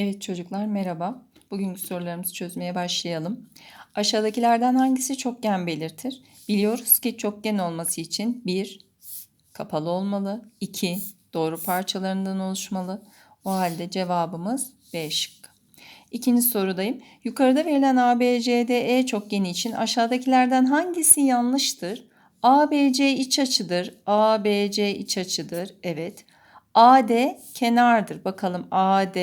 Evet çocuklar merhaba. Bugünkü sorularımızı çözmeye başlayalım. Aşağıdakilerden hangisi çokgen belirtir? Biliyoruz ki çokgen olması için 1. Kapalı olmalı. 2. Doğru parçalarından oluşmalı. O halde cevabımız B şıkkı. İkinci sorudayım. Yukarıda verilen ABCDE çokgeni için aşağıdakilerden hangisi yanlıştır? ABC iç açıdır. ABC iç açıdır. Evet. AD kenardır. Bakalım AD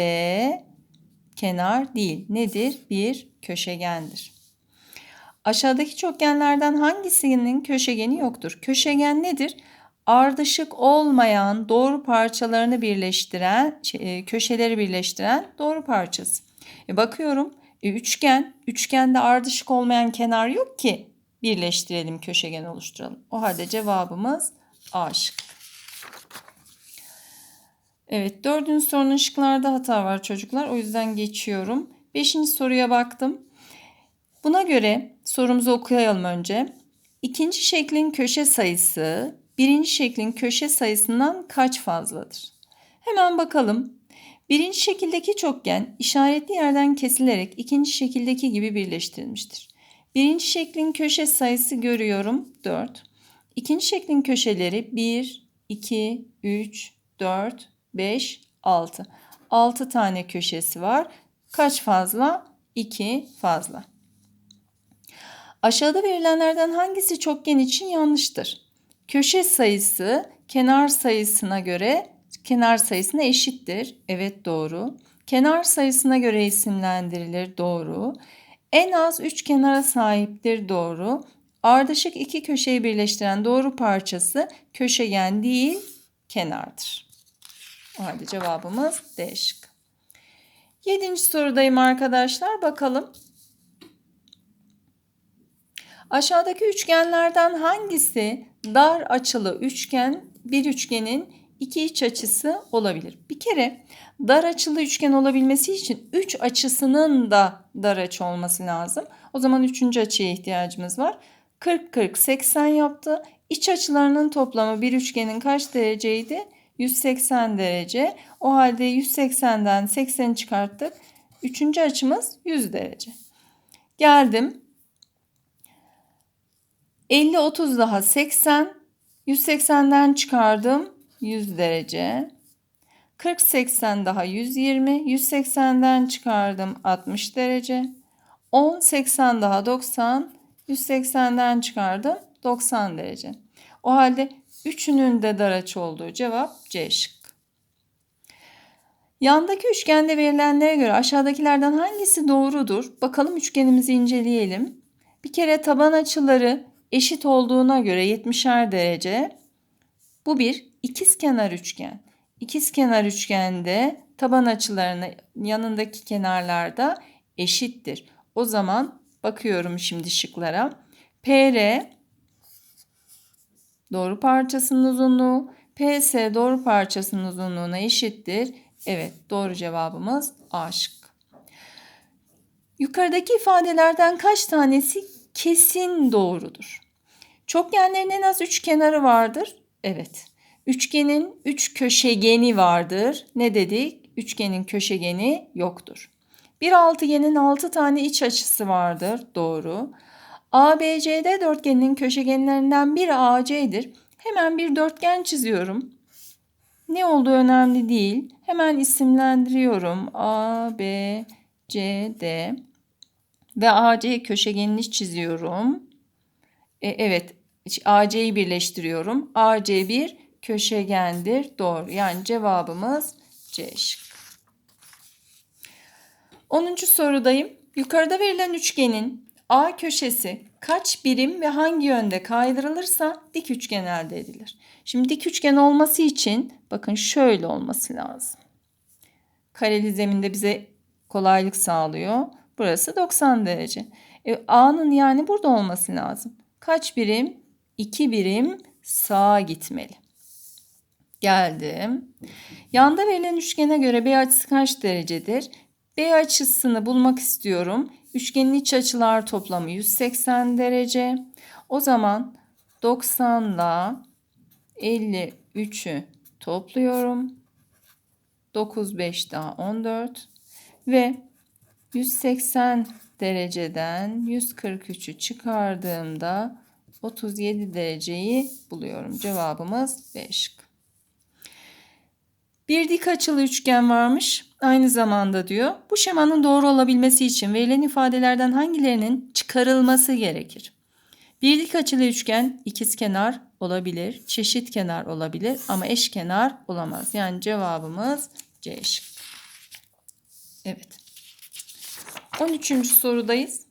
kenar değil. Nedir? Bir köşegendir. Aşağıdaki çokgenlerden hangisinin köşegeni yoktur? Köşegen nedir? Ardışık olmayan doğru parçalarını birleştiren, şey, e, köşeleri birleştiren doğru parçası. E bakıyorum e, üçgen, üçgende ardışık olmayan kenar yok ki birleştirelim köşegen oluşturalım. O halde cevabımız A şıkkı. Evet dördüncü sorunun şıklarda hata var çocuklar. O yüzden geçiyorum. Beşinci soruya baktım. Buna göre sorumuzu okuyalım önce. İkinci şeklin köşe sayısı birinci şeklin köşe sayısından kaç fazladır? Hemen bakalım. Birinci şekildeki çokgen işaretli yerden kesilerek ikinci şekildeki gibi birleştirilmiştir. Birinci şeklin köşe sayısı görüyorum 4. İkinci şeklin köşeleri 1, 2, 3, 4, 5, 6. 6 tane köşesi var. Kaç fazla? 2 fazla. Aşağıda verilenlerden hangisi çokgen için yanlıştır? Köşe sayısı kenar sayısına göre kenar sayısına eşittir. Evet doğru. Kenar sayısına göre isimlendirilir. Doğru. En az 3 kenara sahiptir. Doğru. Ardışık iki köşeyi birleştiren doğru parçası köşegen değil kenardır. O halde cevabımız D şıkkı. Yedinci sorudayım arkadaşlar. Bakalım. Aşağıdaki üçgenlerden hangisi dar açılı üçgen bir üçgenin iki iç açısı olabilir? Bir kere dar açılı üçgen olabilmesi için üç açısının da dar açı olması lazım. O zaman üçüncü açıya ihtiyacımız var. 40 40 80 yaptı. İç açılarının toplamı bir üçgenin kaç dereceydi? 180 derece. O halde 180'den 80'i çıkarttık. Üçüncü açımız 100 derece. Geldim. 50 30 daha 80. 180'den çıkardım 100 derece. 40 80 daha 120. 180'den çıkardım 60 derece. 10 80 daha 90. 180'den çıkardım 90 derece. O halde üçünün de dar açı olduğu cevap C şıkkı. Yandaki üçgende verilenlere göre aşağıdakilerden hangisi doğrudur? Bakalım üçgenimizi inceleyelim. Bir kere taban açıları eşit olduğuna göre 70'er derece. Bu bir ikizkenar üçgen. İkizkenar üçgende taban açılarının yanındaki kenarlarda eşittir. O zaman bakıyorum şimdi şıklara. PR doğru parçasının uzunluğu PS doğru parçasının uzunluğuna eşittir. Evet doğru cevabımız A şıkkı. Yukarıdaki ifadelerden kaç tanesi kesin doğrudur? Çokgenlerin en az üç kenarı vardır. Evet. Üçgenin üç köşegeni vardır. Ne dedik? Üçgenin köşegeni yoktur. Bir altıgenin altı tane iç açısı vardır. Doğru. ABCD dörtgeninin köşegenlerinden biri AC'dir. Hemen bir dörtgen çiziyorum. Ne olduğu önemli değil. Hemen isimlendiriyorum. A, B, C, D ve AC köşegenini çiziyorum. E, evet, AC'yi birleştiriyorum. AC bir köşegendir. Doğru. Yani cevabımız C şıkkı. 10. sorudayım. Yukarıda verilen üçgenin A köşesi kaç birim ve hangi yönde kaydırılırsa dik üçgen elde edilir. Şimdi dik üçgen olması için bakın şöyle olması lazım. Kareli zeminde bize kolaylık sağlıyor. Burası 90 derece. E, A'nın yani burada olması lazım. Kaç birim? 2 birim sağa gitmeli. Geldim. Yanda verilen üçgene göre B açısı kaç derecedir? B açısını bulmak istiyorum. Üçgenin iç açılar toplamı 180 derece. O zaman 90 ile 53'ü topluyorum. 9 5 daha 14. Ve 180 dereceden 143'ü çıkardığımda 37 dereceyi buluyorum. Cevabımız B şıkkı. Bir dik açılı üçgen varmış. Aynı zamanda diyor. Bu şemanın doğru olabilmesi için verilen ifadelerden hangilerinin çıkarılması gerekir? Bir dik açılı üçgen ikizkenar olabilir, çeşit kenar olabilir ama eşkenar olamaz. Yani cevabımız C şıkkı. Evet. 13. sorudayız.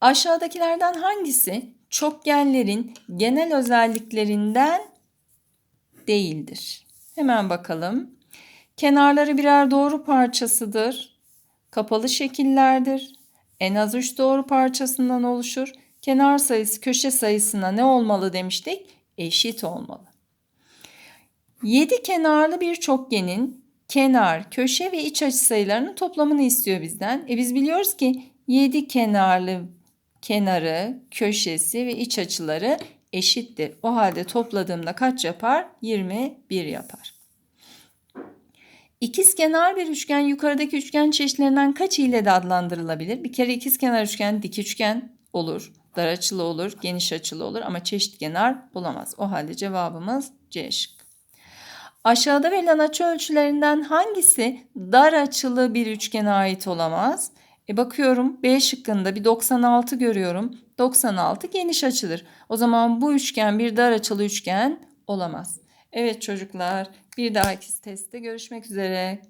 Aşağıdakilerden hangisi çokgenlerin genel özelliklerinden değildir? Hemen bakalım. Kenarları birer doğru parçasıdır. Kapalı şekillerdir. En az 3 doğru parçasından oluşur. Kenar sayısı köşe sayısına ne olmalı demiştik? Eşit olmalı. 7 kenarlı bir çokgenin kenar, köşe ve iç açı sayılarının toplamını istiyor bizden. E biz biliyoruz ki 7 kenarlı kenarı, köşesi ve iç açıları eşittir. O halde topladığımda kaç yapar? 21 yapar. İkizkenar bir üçgen yukarıdaki üçgen çeşitlerinden kaç ile de adlandırılabilir? Bir kere ikizkenar üçgen dik üçgen olur. Dar açılı olur, geniş açılı olur ama çeşitkenar olamaz. O halde cevabımız C şıkkı. Aşağıda verilen açı ölçülerinden hangisi dar açılı bir üçgene ait olamaz? E bakıyorum B şıkkında bir 96 görüyorum. 96 geniş açıdır. O zaman bu üçgen bir dar açılı üçgen olamaz. Evet çocuklar bir dahaki testte görüşmek üzere.